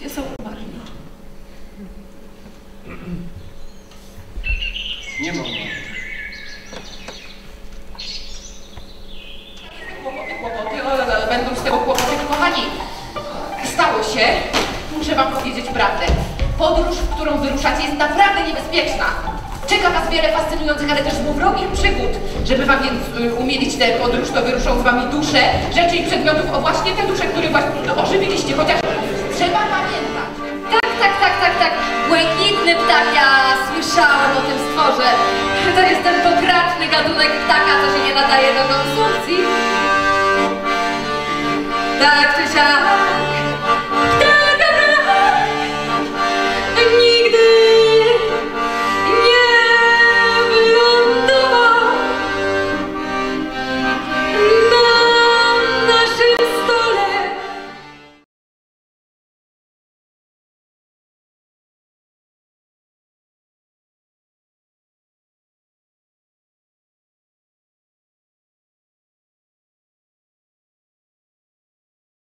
Gdzie są marni? Nie mam. Kłopoty, kłopoty, o, będą z tego kłopoty, kochani. Stało się, muszę wam powiedzieć prawdę. Podróż, w którą wyruszacie jest naprawdę niebezpieczna. Czeka was wiele fascynujących, ale też złowrogich przygód. Żeby wam więc y, umilić tę podróż, to wyruszą z wami dusze, rzeczy i przedmiotów, o właśnie te dusze, które właśnie ożywiliście, chociaż trzeba stworze. To jest ten pokraczny gatunek ptaka, co się nie nadaje do konsumpcji. Tak czy siak,